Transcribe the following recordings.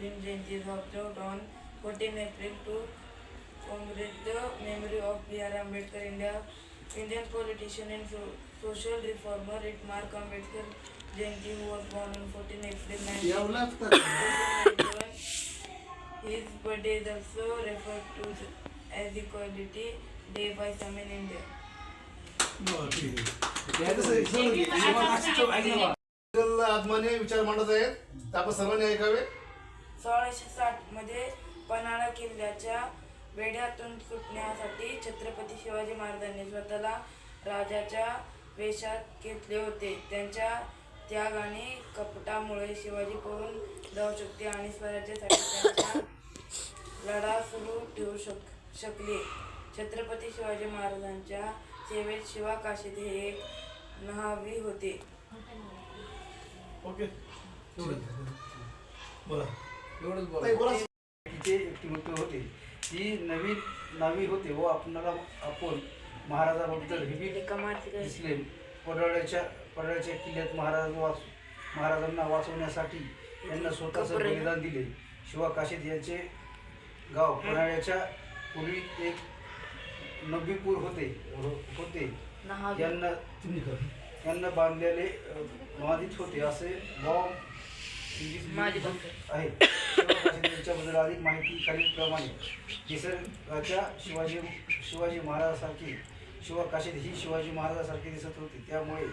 Muslim is observed on 14 April to commemorate the memory of B.R. Ambedkar, India, Indian politician and so- social reformer. It Mark Ambedkar Jayanti, who was born on 14 April 19- एवढाच का 1491. His birthday is also referred to as Equality Day by some in India. हे आत्माने विचार मांडत आहेत आपण सर्वांनी ऐकावे सोळाशे साठमध्ये पन्हाळा किल्ल्याच्या वेढ्यातून सुटण्यासाठी छत्रपती शिवाजी महाराजांनी स्वतःला राजाच्या वेशात घेतले होते. त्यांच्या त्याग आणि कपटामुळे शिवाजी पळून जाऊ शकते आणि स्वराज्यासाठी त्यांचा लढा सुरू ठेवू शक शकले. छत्रपती शिवाजी महाराजांच्या सेवेत शिवा काशीद हे एक नहावी होते. ओके. बोला. एवढंच बोला. तिचे व्यक्तिमत्व होते. ही नवीन नावी होते. व आपणाला आपण महाराजाबद्दल दिसले. पडळ्याच्या पडळ्याच्या किल्ल्यात महाराज वाच महाराजांना वाचवण्यासाठी यांना स्वतःचं. बलिदान दिले. शिवा काशीद यांचे गाव पन्हाळ्याच्या पूर्वी एक नबीपूर होते होते. यांना यांना बांधलेले बाधित होते. असे बॉम्ब माझे. आहे. त्यांच्याबद्दल अधिक माहिती खालीलप्रमाणे. निसर्गाच्या शिवाजी शिवाजी महाराजासारखी शिवा काशीद ही शिवाजी महाराजासारखी दिसत होती? त्यामुळे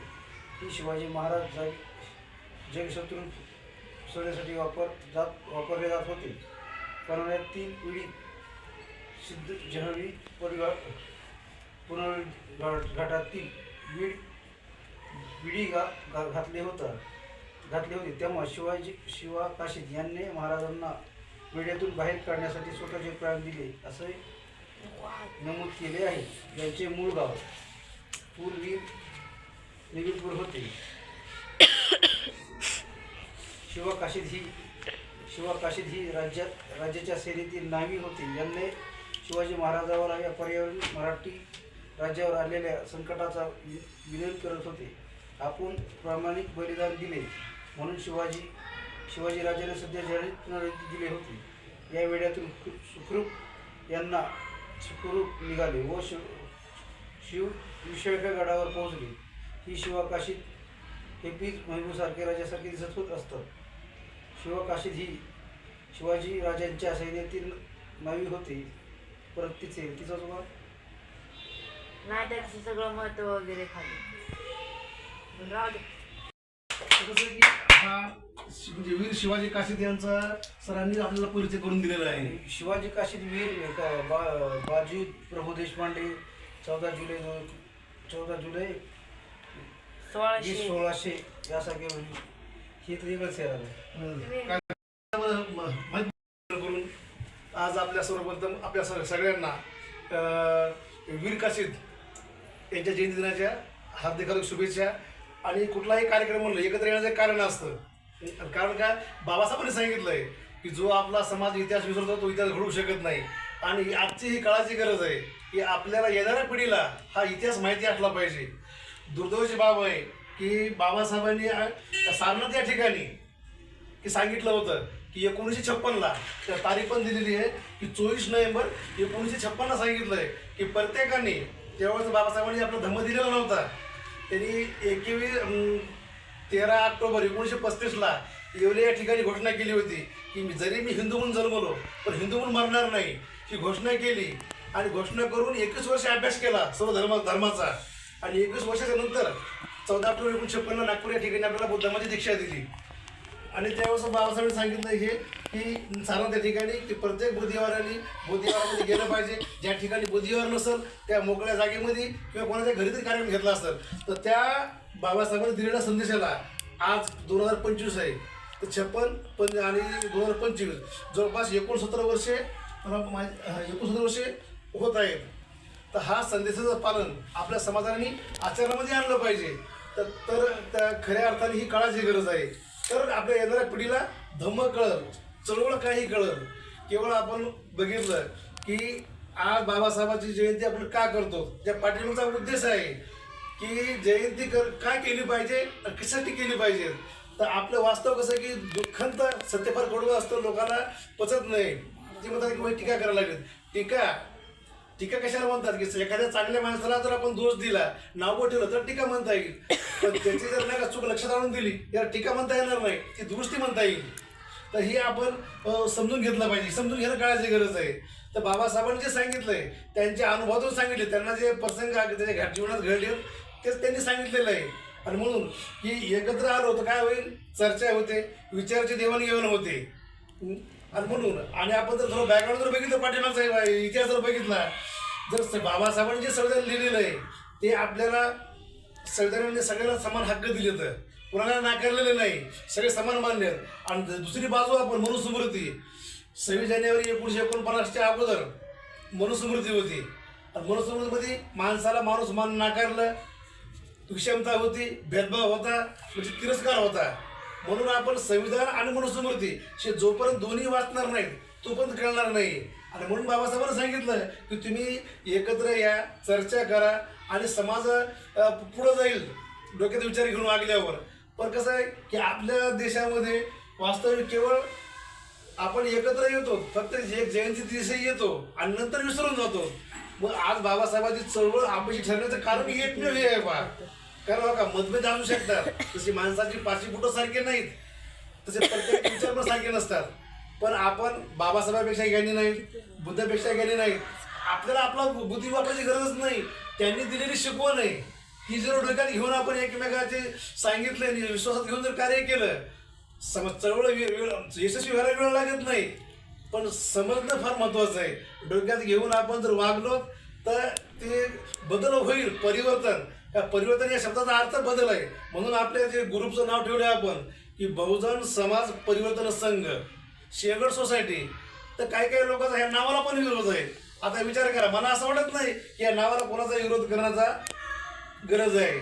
ती शिवाजी महाराज जग जगशत्रू सोडण्यासाठी वापर जात वापरले जात होते. तीन पिढी सिद्ध जहवी परिवार पुनर्घाटातील बीड घा घा- घातले होतं. घातले होते. तेव्हा शिवाजी शिवा काशीद यांनी महाराजांना वेड्यातून बाहेर काढण्यासाठी स्वतःचे प्राण दिले. असे नमूद केले आहे. यांचे मूळ गाव पूर्वी निविपूर होते. शिवा काशीद ही शिवा काशीद ही राज्यात राज्याच्या सेनेतील नावी होती. यांनी शिवाजी महाराजावर या पर्यावरण मराठी राज्यावर आलेल्या संकटाचा वि- विनोद करत होते. आपण प्रामाणिक बलिदान दिले. म्हणून शिवाजी शिवाजी राजाने सध्या जाहीर पुनरावृत्ती दिली होती. या वेड्यातून सुखरूप यांना सुखरूप निघाले व शिव शिव विषयका गडावर पोहोचले. ही शिवाकाशीत हे पीच महबूसारखे राजासारखे दिसत होत असतात. शिवकाशीत ही शिवाजी राजांच्या सैन्यातील नावी होती. परत तिचे तिचा नाही त्याचं सगळं महत्त्व वगैरे खाली. राहू दे हा म्हणजे वीर शिवाजी काशीद यांचा सरांनी आपल्याला परिचय करून दिलेला आहे. शिवाजी काशीद वीर का बा बाजी प्रभू देशपांडे चौदा जुलै दोन चौदा जुलै वीस सोळाशे सोळाशे यासारखे हे तर आहे. काय म- माहिती करून आज आपल्या सर्वप्रथम आपल्या सग- सगळ्यांना अं, वीर काशीद यांच्या जयंती दिनाच्या हार्दिक हार्दिक शुभेच्छा. आणि कुठलाही कार्यक्रम म्हणलं एकत्र येण्याचं कारण असतं. कारण का बाबासाहेबांनी सांगितलंय की जो आपला समाज इतिहास विसरतो तो इतिहास घडू शकत नाही. आणि आजची ही काळाची गरज आहे की आपल्याला येणाऱ्या पिढीला हा इतिहास माहिती असला पाहिजे. दुर्दैवाची बाब आहे की बाबासाहेबांनी सारनाथ या ठिकाणी की सांगितलं होतं की एकोणीसशे छप्पनला त्या तारीख पण दिलेली आहे की चोवीस नोव्हेंबर एकोणीसशे छप्पनला सांगितलं आहे की प्रत्येकाने त्यावेळेस बाबासाहेबांनी आपला धम्म दिलेला नव्हता. त्यांनी एकवीस तेरा ऑक्टोबर एकोणीसशे पस्तीसला येवले या ठिकाणी घोषणा केली होती की मी जरी मी हिंदू म्हणून जन्मलो पण हिंदू म्हणून मरणार नाही. ही घोषणा केली आणि घोषणा करून एकवीस वर्ष अभ्यास केला सर्व धर्म धर्माचा. आणि एकवीस वर्षाच्या नंतर चौदा ऑक्टोबर एकोणीसशे छप्पनला नागपूर या ठिकाणी आपल्याला बौद्ध धर्माची दीक्षा दिली. आणि त्यावेळेस बाबासाहेबांनी सांगितलं हे की साधारण त्या ठिकाणी की प्रत्येक बुद्धिवाराने बुद्धिवारामध्ये गेलं पाहिजे. ज्या ठिकाणी बुद्धिवार नसेल त्या मोकळ्या जागेमध्ये किंवा कोणाच्या घरी तरी कार्यक्रम घेतला असेल. तर त्या बाबासाहेबांनी दिलेल्या संदेशाला आज दोन हजार पंचवीस आहे. तर छप्पन पण आणि दोन हजार पंचवीस जवळपास एकोणसत्तर वर्षे एकोणसत्तर वर्षे होत आहेत. तर हा संदेशाचं पालन आपल्या समाजाने आचरणामध्ये आणलं पाहिजे. तर तर त्या खऱ्या अर्थाने ही काळाची गरज आहे. तर आपल्या येणाऱ्या पिढीला धम्म कळल चळवळ काही कळल. केवळ आपण बघितलं की आज बाबासाहेबांची जयंती आपण का करतो? त्या पाठिंबाचा उद्देश आहे की जयंती कर का केली पाहिजे कशासाठी केली पाहिजे? तर आपलं वास्तव कसं आहे की दुःखंत सत्य फार कडवं असतं लोकांना पचत नाही. ते म्हणतात की टीका करायला लागेल टीका टीका कशाला म्हणतात की एखाद्या चांगल्या माणसाला जर आपण दोष दिला नाव ठेवलं तर टीका म्हणता येईल. पण त्याची जर नाही का चूक लक्षात आणून दिली याला टीका म्हणता येणार नाही ती दुरुस्ती म्हणता येईल. तर हे आपण समजून घेतलं पाहिजे. समजून घेणं काळाची गरज आहे. तर बाबासाहेबांनी जे सांगितलंय त्यांच्या अनुभवातून सांगितले त्यांना जे प्रसंग त्याच्या घाट जीवनात घडले तेच त्यांनी सांगितलेलं आहे. आणि म्हणून की एकत्र आलो तर काय होईल? चर्चा होते विचाराची देवाणघेवाण होते. आणि म्हणून आणि आपण जर थोडं बॅकग्राऊंड जर बघितलं पाठीमागचा इतिहास जर बघितला जर बाबासाहेबांनी जे संविधान लिहिलेलं आहे ते आपल्याला संविधानाने सगळ्यांना समान हक्क दिले तर. कोणाला नाकारलेले नाही सगळे समान मानले आणि दुसरी बाजू आपण मनुस्मृती. सव्वीस जानेवारी एकोणीसशे एकोणपन्नासच्या अगोदर मनुस्मृती होती. आणि मनुस्मृतीमध्ये माणसाला माणूस मान नाकारलं विषमता होती भेदभाव होता म्हणजे तिरस्कार होता. म्हणून आपण संविधान आणि मनुस्मृती हे जोपर्यंत दोन्ही वाचणार नाहीत तोपर्यंत कळणार नाही. आणि म्हणून बाबासाहेबांनी सांगितलं की तुम्ही एकत्र या चर्चा करा आणि समाज पुढं जाईल. डोक्यात विचार घेऊन वागल्यावर. पण कसं आहे की आपल्या देशामध्ये वास्तविक केवळ आपण एकत्र येतो फक्त एक जयंती दिवशी येतो आणि नंतर विसरून जातो. मग आज बाबासाहेबांची चळवळ आपली ठरण्याचं कारण एकमेव हे आहे बा. कारण हो बघा मतभेद असू शकतात. तशी माणसाची पाचवी फुटं सारखे नाहीत. तसे प्रत्येक टीचर पण सारखे नसतात. पण आपण बाबासाहेबांपेक्षा ज्ञानी नाहीत बुद्धापेक्षा ज्ञानी नाहीत आपल्याला आपला बुद्धी वापरायची गरजच नाही. त्यांनी दिलेली शिकवण आहे. ती जर डोक्यात घेऊन आपण एकमेकाचे सांगितले आणि विश्वासात घेऊन जर कार्य केलं समज चळवळ यशस्वी व्हायला वेळ लागत नाही. पण समजणं फार महत्वाचं आहे. डोक्यात घेऊन आपण जर वागलो तर ते बदल होईल परिवर्तन. या परिवर्तन या शब्दाचा अर्थ बदल आहे. म्हणून आपल्या जे ग्रुपचं नाव ठेवलं आपण की बहुजन समाज परिवर्तन संघ शेगड सोसायटी. तर काही काही लोकांचा ह्या नावाला पण विरोध आहे. आता विचार करा मला असं वाटत नाही की या नावाला कोणाचा विरोध करण्याचा गरज आहे.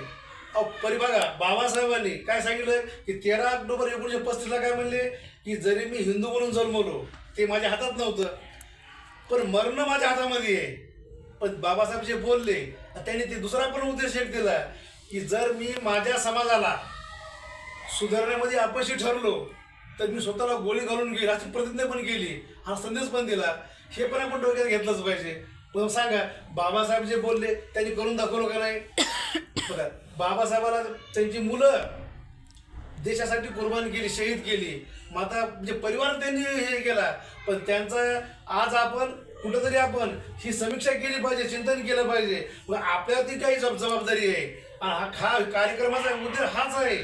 अहो परी बघा बाबासाहेबांनी काय सांगितलं की तेरा ऑक्टोबर एकोणीसशे पस्तीसला काय म्हणले की जरी मी हिंदू म्हणून जन्मलो ते माझ्या हातात नव्हतं. पण मरणं माझ्या हातामध्ये आहे. पण बाबासाहेब जे बोलले त्यांनी ते दुसरा पण उद्देश एक दिला की जर मी माझ्या समाजाला सुधारण्यामध्ये अपयशी ठरलो तर मी स्वतःला गोळी घालून घेईल अशी प्रतिज्ञा पण केली हा संदेश पण दिला. हे पण आपण डोक्यात घेतलंच पाहिजे. पण सांगा बाबासाहेब जे बोलले त्यांनी करून दाखवलं का नाही? बघा बाबासाहेबाला त्यांची मुलं देशासाठी कुर्बान केली शहीद केली. माता म्हणजे परिवार त्यांनी हे केला. पण त्यांचा आज आपण कुठंतरी आपण ही समीक्षा केली पाहिजे चिंतन केलं पाहिजे. मग आपल्यावरती काही जब- जबाबदारी आहे. आणि हा खा कार्यक्रमाचा उद्देश हाच आहे.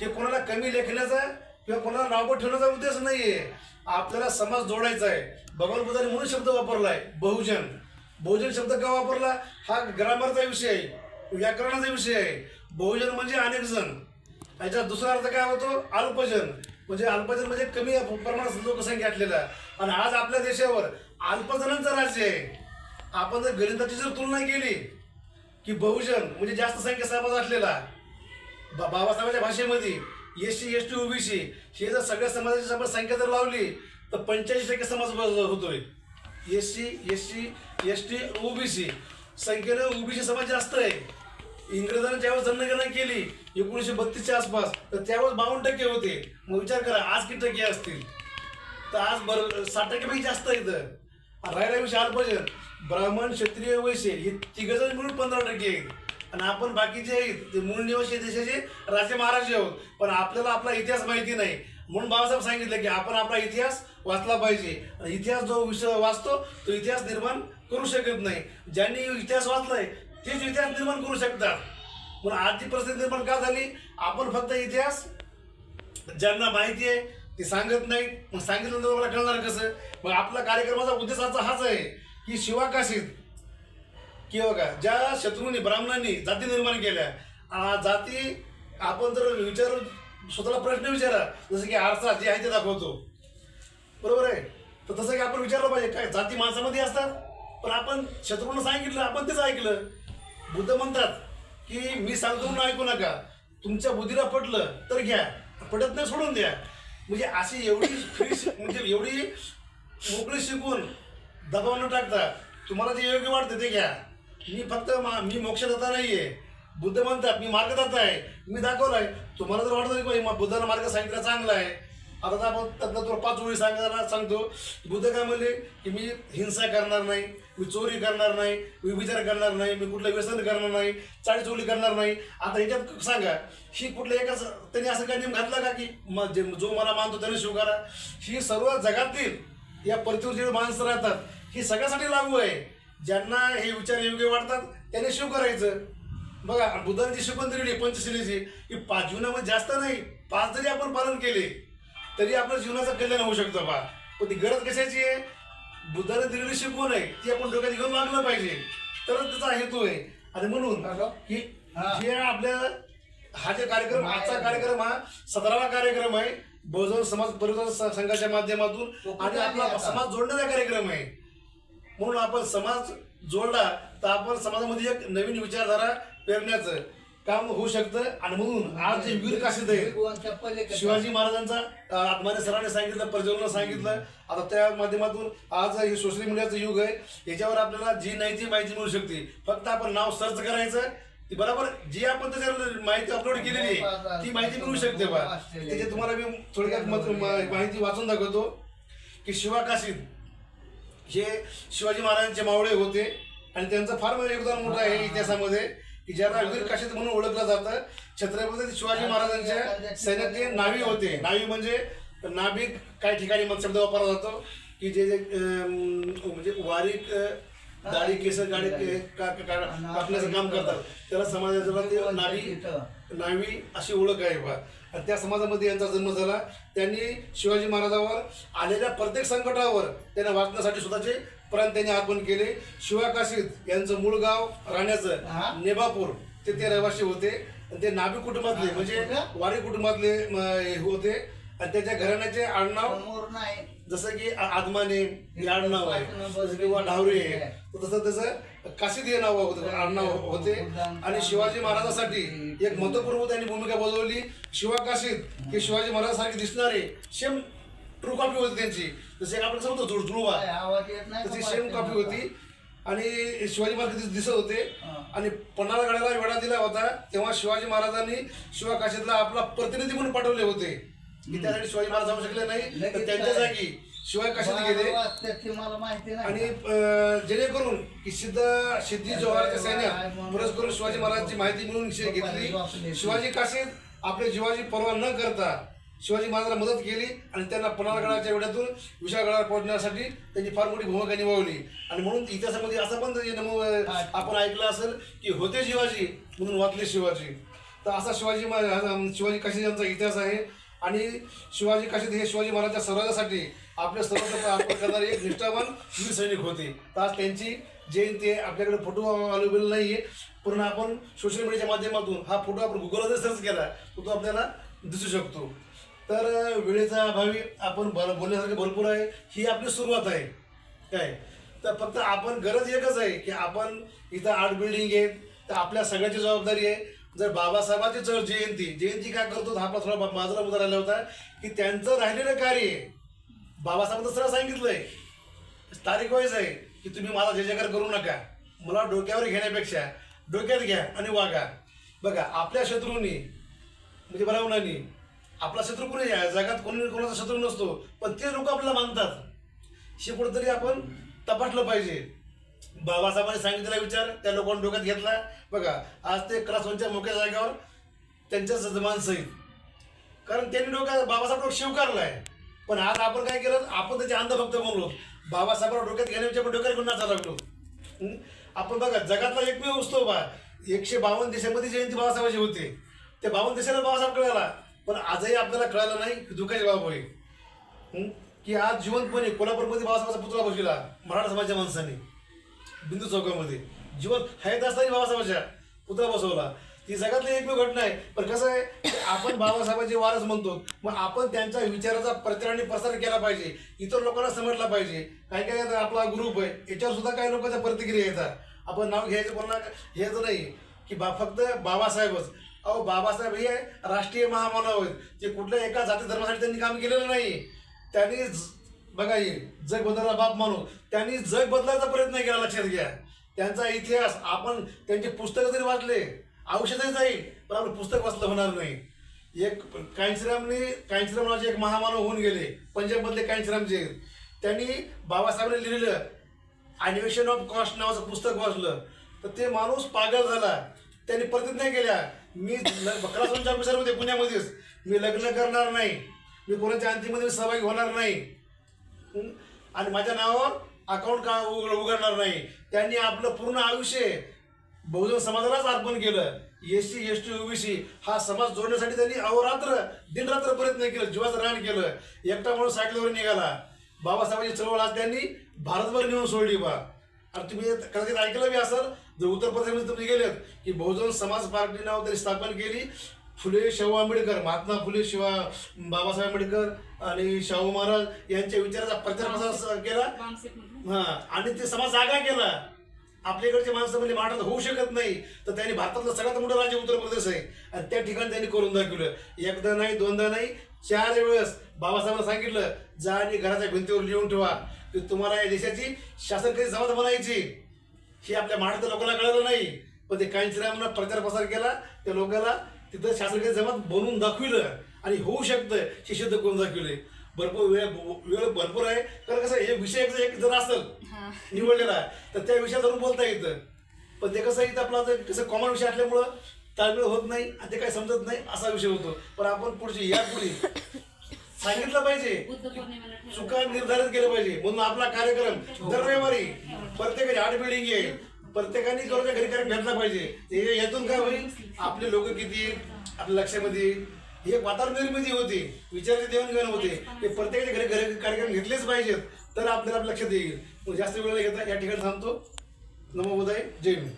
हे कोणाला कमी लेखण्याचा किंवा कोणाला नावपट ठेवण्याचा उद्देश नाही आहे आपल्याला समाज जोडायचा आहे. भगवान बुद्धाने म्हणून शब्द वापरलाय बहुजन. बहुजन शब्द का वापरला? हा ग्रामरचा विषय आहे. व्याकरणाचा विषय आहे. बहुजन म्हणजे अनेक जण. याचा दुसरा अर्थ काय होतो? अल्पजन. म्हणजे अल्पजन म्हणजे कमी प्रमाणात लोकसंख्या असलेला. आणि आज आपल्या देशावर अल्पजनांचं राज्य आहे. आपण जर गणिताची जर तुलना केली की बहुजन म्हणजे जास्त संख्या समाज असलेला बा- बाबासाहेबांच्या भाषेमध्ये S C S T OBC हे जर सगळ्या समाजाची समाज संख्या जर लावली तर पंच्याऐंशी टक्के समाज होतोय. S C S C S T OBC संख्येनं ओबीसी समाज जास्त आहे. इंग्रजांनी ज्यावेळेस जनगणना केली एकोणीसशे बत्तीसच्या आसपास तर त्यावेळेस बावन्न टक्के होते. मग विचार करा आज किती टक्के असतील? तर आज बर साठ टक्केपैकी जास्त आहे इथं. राहिला विषय अल्पजन ब्राह्मण क्षत्रिय वैश्य हे तिघजण मिळून पंधरा टक्के आहेत. आणि आपण बाकीचे आहेत ते मूळ निवासी देशाचे राजे महाराजे आहोत. पण आपल्याला आपला इतिहास माहिती नाही. म्हणून बाबासाहेब सांगितलं की आपण आपला इतिहास वाचला पाहिजे. आणि इतिहास जो विषय वाचतो तो इतिहास निर्माण करू शकत नाही. ज्यांनी इतिहास वाचलाय तेच इतिहास निर्माण करू शकतात. म्हणून आजची परिस्थिती निर्माण का झाली? आपण फक्त इतिहास ज्यांना माहिती आहे ते सांगत नाहीत मग सांगितलं म्हणजे तर मला कळणार कसं? मग आपला कार्यक्रमाचा उद्देशाचा हाच आहे की शिवाकाशीत की बघा ज्या शत्रूंनी ब्राह्मणांनी जाती निर्माण केल्या जाती आपण जर विचार स्वतःला प्रश्न विचारा जसं की आरसा जे आहे ते दाखवतो. बरोबर आहे? तर तसं की आपण विचारलं पाहिजे काय जाती माणसामध्ये असतात? पण आपण शत्रूंना सांगितलं आपण तेच ऐकलं. बुद्ध म्हणतात की मी सांगतो म्हणून ऐकू नका. तुमच्या बुद्धीला पटलं तर घ्या पटत नाही सोडून द्या. म्हणजे अशी एवढी फ्री म्हणजे एवढी मोकळी शिकून दबाव न टाकता तुम्हाला जे योग्य वाटतं ते घ्या. मी फक्त मा- मी मोक्षदाता नाही आहे बुद्ध म्हणतात मी मार्गदाता आहे. मी दाखवलाय. तुम्हाला जर वाटत नाही की मार्ग सांगितला चांगला आहे. आता तर आपण त्यांना तुला पाच ओळी सांगायला सांगतो. बुद्ध काय म्हणले की मी हिंसा करणार नाही मी चोरी करणार नाही मी विचार करणार नाही मी कुठलं व्यसन करणार नाही चाळी चोरी करणार नाही. आता ह्याच्यात सांगा ही कुठल्या एकाच त्यांनी असं काय नियम घातला का की म- जे- जो मला मानतो त्याने स्वीकारा? ही सर्व जगातील या पृथ्वीवर जे माणसं राहतात ही सगळ्यासाठी लागू आहे. ज्यांना हे विचार योग्य वाटतात त्याने शिव करायचं बघा बुद्धांची शिकवण दिलेली आहे पंचशिलेची की पाच जीवनामध्ये जास्त नाही पाच जरी आपण पालन केले तरी आपल्या जीवनाचं कल्याण होऊ शकतं बा. पण ती गरज कशाची आहे? बुद्धाने दिलेली शिकवण आहे ती आपण डोक्यात घेऊन वागलं पाहिजे. तरच त्याचा हेतू आहे. आणि म्हणून की जे आपल्या हा जे कार्यक्रम आजचा कार्यक्रम हा सतरावा कार्यक्रम आहे. बहुजन समाज परिवर्तन संघाच्या माध्यमातून आणि आपला समाज जोडण्याचा कार्यक्रम आहे. म्हणून आपण समाज जोडला तर आपण समाजामध्ये एक नवीन विचारधारा पेरण्याचं. काम होऊ शकतं आणि म्हणून आज जे वीर काशिद आहे. शिवाजी महाराजांचा आत्माने सरांनी सांगितलं प्रज्वलनं सांगितलं. आता त्या माध्यमातून आज हे सोशल मीडियाचं युग आहे. याच्यावर आपल्याला जी नाही ती माहिती मिळू शकते. फक्त आपण नाव सर्च करायचं. ती बरोबर जी आपण त्याच्यावर माहिती अपलोड केलेली आहे ती माहिती मिळू शकते बा. त्याचे तुम्हाला मी थोडक्यात माहिती वाचून दाखवतो. की शिवा काशीद हे शिवाजी महाराजांचे मावळे होते. आणि त्यांचं फार योगदान मोठं आहे इतिहासामध्ये. की ज्यांना वीर काशीद म्हणून ओळखलं जातं छत्रपती शिवाजी महाराजांच्या सैन्यात ते नावी होते. नावी म्हणजे नाभिक काही ठिकाणी मग शब्द वापरला जातो की जे जे म्हणजे वारीक दाढी केस गाडी कापण्याचं काम करतात. त्याला समाजाला ते नावी नावी अशी ओळख आहे बा. आणि त्या समाजामध्ये यांचा जन्म झाला. त्यांनी शिवाजी महाराजावर आलेल्या प्रत्येक संकटावर त्यांना वाचण्यासाठी स्वतःचे प्राण त्यांनी अर्पण केले. शिवा काशीद यांचं मूळ गाव राहण्याचं नेबापूर ते ते रहिवासी होते. आणि ते नाभी कुटुंबातले म्हणजे वारी कुटुंबातले म, हे होते. आणि त्याच्या घराण्याचे आडनाव जसं की आ- आदमाने हे आडनाव आहे. जसं किंवा ढावरे आहे. तर तसं त्याचं काशीद हे नाव होतं आडनाव होते. आणि शिवाजी महाराजांसाठी एक महत्त्वपूर्ण त्यांनी भूमिका बजावली. शिवा काशीद हे शिवाजी महाराजांसारखे दिसणारे सेम ट्रू कॉपी होती त्यांची. जसे आपण सांगतो जुळ जुळवा तशी सेम कॉपी होती. आणि शिवाजी महाराज दिसत होते. आणि पन्हाळा गडाला वेढा दिला होता. तेव्हा शिवाजी महाराजांनी शिवा काशीदला आपला प्रतिनिधी म्हणून पाठवले होते. की त्यासाठी शिवाजी महाराज जाऊ शकले नाही. तर त्यांच्या जागी शिवाय काशीद गेले. आणि जेणेकरून की सिद्ध सिद्धी जवाहरच्या सैन्यात पुरस करून शिवाजी महाराजांची माहिती मिळून घेतली. शिवाजी काशीद आपले जीवाची पर्वा न करता शिवाजी महाराजांना मदत केली आणि त्यांना पन्हाळगडाच्या वेड्यातून विशाळगडावर पोहोचण्यासाठी त्यांची फार मोठी भूमिका निभावली. आणि म्हणून इतिहासामध्ये असं पण ते नमू- आपण ऐकलं असेल की होते शिवाजी म्हणून वाचले शिवाजी. तर असा शिवाजी महाराज शिवाजी काशी यांचा इतिहास आहे. आणि शिवाजी काशीद हे शिवाजी महाराजांच्या स्वराज्यासाठी आपले सर्वत्र अर्पण करणारे एक निष्ठावान वीर सैनिक होते. तर आज त्यांची जयंती आहे. आपल्याकडे फोटो अवेलेबल नाही आहे पण आपण सोशल मीडियाच्या माध्यमातून हा फोटो आपण गुगलवर सर्च केला तर तो आपल्याला दिसू शकतो. तर वेळेचा अभावी आपण भर बोलण्यासारखे भरपूर आहे. ही आपली सुरुवात आहे. काय? तर फक्त आपण गरज एकच आहे की आपण इथं आर्ट बिल्डिंग आहेत. तर आपल्या सगळ्याची जबाबदारी आहे. जर बाबासाहेबांची जर जयंती जयंती काय करतो हा आपला थोडा बा- मुद्दा राहिला होता की त्यांचं राहिलेलं कार्य आहे. बाबासाहेबांचं सरळ सांगितलंय. तारीख वाईज आहे की तुम्ही माझा जय जयकार करू नका. मला डोक्यावर घेण्यापेक्षा डोक्यात घ्या आणि वागा. बघा आपल्या शत्रूंनी म्हणजे बरावणानी आपला शत्रू कोणी आहे? जगात कोणी कोणाचा शत्रू नसतो. पण ते लोक आपल्याला मानतात. हे कुठंतरी आपण तपासलं पाहिजे. बाबासाहेबांनी सांगितलेला विचार त्या लोकांनी डोक्यात घेतला. बघा आज ते क्रसवनच्या मोक्या जागेवर त्यांच्या माणसं कारण त्यांनी डोक्यात बाबासाहेब स्वीकारला आहे पण आज आपण काय केलं? आपण त्याचे अंधभक्त म्हणलो बाबासाहेबांना डोक्यात घेण्याच्या आपण डोक्यात घेऊन लागलो. आपण बघा जगातला एकमेव उत्सव बा. एकशे बावन्न देशामध्ये जयंती बाबासाहेबांची होते. त्या बावन्न देशाला बाबासाहेब कळाला. पण आजही आपल्याला कळालं नाही की दुःखाची बाब होईल की आज जिवंतपणे कोल्हापूरमध्ये बाबासाहेबांचा पुतळा बसविला मराठा समाजाच्या माणसाने. बिंदू चौकामध्ये. जीवन हयात असताना बाबासाहेबांच्या पुतळा बसवला. ती जगातली एकमेव घटना आहे. पण कसं आहे आपण बाबासाहेबांचे वारस म्हणतो मग आपण त्यांच्या विचाराचा प्रचार आणि प्रसार केला पाहिजे. इतर लोकांना समजला पाहिजे. काही काही आपला ग्रुप आहे याच्यावर सुद्धा काही लोकांच्या प्रतिक्रिया येतात. आपण नाव घ्यायचं कोणाला घ्यायचं नाही. की बा फक्त बाबासाहेबच. अहो बाबासाहेब हे राष्ट्रीय महामानव आहेत. ते कुठल्या एका जाती धर्मासाठी त्यांनी काम केलेलं नाही. त्यांनी बघा हे जग बदलला बाप मानू त्यांनी जग बदलायचा प्रयत्न केला लक्षात घ्या. त्यांचा इतिहास आपण त्यांचे पुस्तकं जरी वाचले औषधही जाईल पण आपलं पुस्तक वाचलं होणार नाही. एक कांचीरामने कांचीराम नावाचे एक महामानव होऊन गेले. पंजाबमधले कांचीरामचे त्यांनी बाबासाहेबांनी लिहिलेलं ॲनिमेशन ऑफ कॉस्ट नावाचं पुस्तक वाचलं. तर ते माणूस पागल झाला. त्यांनी प्रतिज्ञा केल्या. मी बकरा संचार ऑफिसरमध्ये पुण्यामध्येच. मी लग्न करणार नाही. मी कोणाच्या अंतिममध्ये सहभागी होणार नाही. आणि माझ्या नावावर अकाउंट का उघड उघडणार नाही? त्यांनी आपलं पूर्ण आयुष्य बहुजन समाजालाच अर्पण केलं. S C S T OBC हा समाज जोडण्यासाठी त्यांनी अहोरात्र दिनरात्र प्रयत्न केलं जीवाचं रान केलं. एकटा माणूस सायकलवर निघाला. बाबासाहेबांची चळवळ आज त्यांनी भारतभर नेऊन सोडली बा. आणि तुम्ही कदाचित ऐकलं बी असं जर उत्तर प्रदेशमध्ये तुम्ही गेलेत की बहुजन समाज पार्टी नाव त्यांनी स्थापन केली फुले शाहू आंबेडकर महात्मा फुले शिवा बाबासाहेब आंबेडकर आणि शाहू महाराज यांच्या विचाराचा प्रचार प्रसार केला. हा आणि ते समाज जागा केला. आपल्याकडचे माणसं म्हणजे महाराष्ट्रात होऊ शकत नाही. तर त्यांनी भारतातलं सगळ्यात मोठं राज्य उत्तर प्रदेश आहे. आणि त्या ठिकाणी त्यांनी करून दाखवलं. एकदा नाही दोनदा नाही चार वेळेस बाबासाहेबांना सांगितलं जा आणि घराच्या भिंतीवर लिहून ठेवा. की तुम्हाला या देशाची शासन कधी जमात बनायची? हे आपल्या महाराष्ट्र लोकांना कळलं नाही. पण ते कांचीरामनं प्रचार प्रसार केला त्या लोकांना तिथं शासकीय जमात बनवून दाखविलं. आणि होऊ शकतं हे सिद्ध करून दाखविले भरपूर वेळ वेळ भरपूर आहे. कारण कसं हे विषय एक जर असेल निवडलेला तर त्या विषयात धरून बोलता येतं. पण ते कसं इथं आपला कसं कॉमन विषय असल्यामुळं ताळमेळ होत नाही आणि ते काही समजत नाही असा विषय होतो. पण आपण पुढची या पुढे सांगितलं पाहिजे. चुका निर्धारित केलं पाहिजे. म्हणून आपला कार्यक्रम दर रविवारी प्रत्येकाची आठ बिल्डिंग आहे प्रत्येकाने करूच्या घरी कार्यक्रम घेतला पाहिजे. यातून काय होईल? आपले लोक किती आपल्या लक्षामध्ये येईल. ही वातावरण निर्मिती होती. विचाराची देवाणघेवाण होते. ते प्रत्येकाच्या घरी घरी कार्यक्रम घेतलेच पाहिजेत. तर आपल्याला लक्षात येईल. मग जास्त वेळ घेता या ठिकाणी थांबतो. नमो बुधाय जय भीम